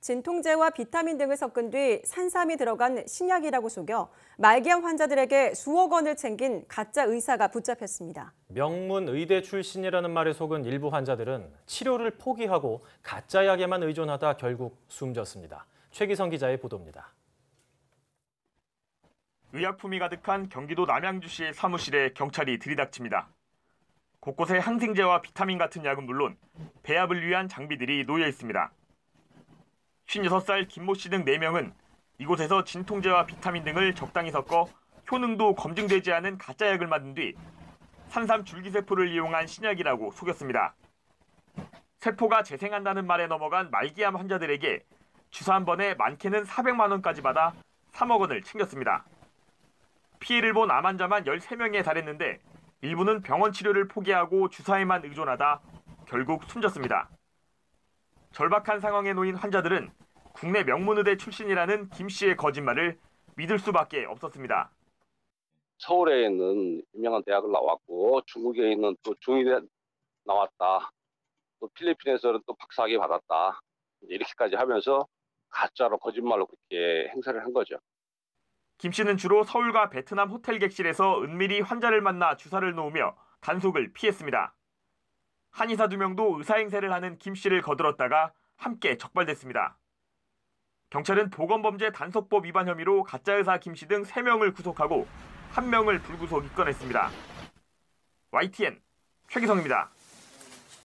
진통제와 비타민 등을 섞은 뒤 산삼이 들어간 신약이라고 속여 말기암 환자들에게 수억 원을 챙긴 가짜 의사가 붙잡혔습니다. 명문 의대 출신이라는 말에 속은 일부 환자들은 치료를 포기하고 가짜 약에만 의존하다 결국 숨졌습니다. 최기성 기자의 보도입니다. 의약품이 가득한 경기도 남양주시의 사무실에 경찰이 들이닥칩니다. 곳곳에 항생제와 비타민 같은 약은 물론 배합을 위한 장비들이 놓여 있습니다. 56살 김모 씨 등 4명은 이곳에서 진통제와 비타민 등을 적당히 섞어 효능도 검증되지 않은 가짜 약을 만든 뒤 산삼 줄기세포를 이용한 신약이라고 속였습니다. 세포가 재생한다는 말에 넘어간 말기암 환자들에게 주사 한 번에 많게는 400만 원까지 받아 3억 원을 챙겼습니다. 피해를 본 암 환자만 13명에 달했는데 일부는 병원 치료를 포기하고 주사에만 의존하다 결국 숨졌습니다. 절박한 상황에 놓인 환자들은 국내 명문의대 출신이라는 김 씨의 거짓말을 믿을 수밖에 없었습니다. 서울에 있는 유명한 대학을 나왔고 중국에 있는 또 중의대 나왔다. 또 필리핀에서는 또 박사학위 받았다. 이렇게까지 하면서 가짜로 거짓말로 그렇게 행사를 한 거죠. 김 씨는 주로 서울과 베트남 호텔 객실에서 은밀히 환자를 만나 주사를 놓으며 단속을 피했습니다. 한의사 두 명도 의사 행세를 하는 김 씨를 거들었다가 함께 적발됐습니다. 경찰은 보건범죄 단속법 위반 혐의로 가짜 의사 김씨 등 3명을 구속하고 1명을 불구속 입건했습니다. YTN 최기성입니다.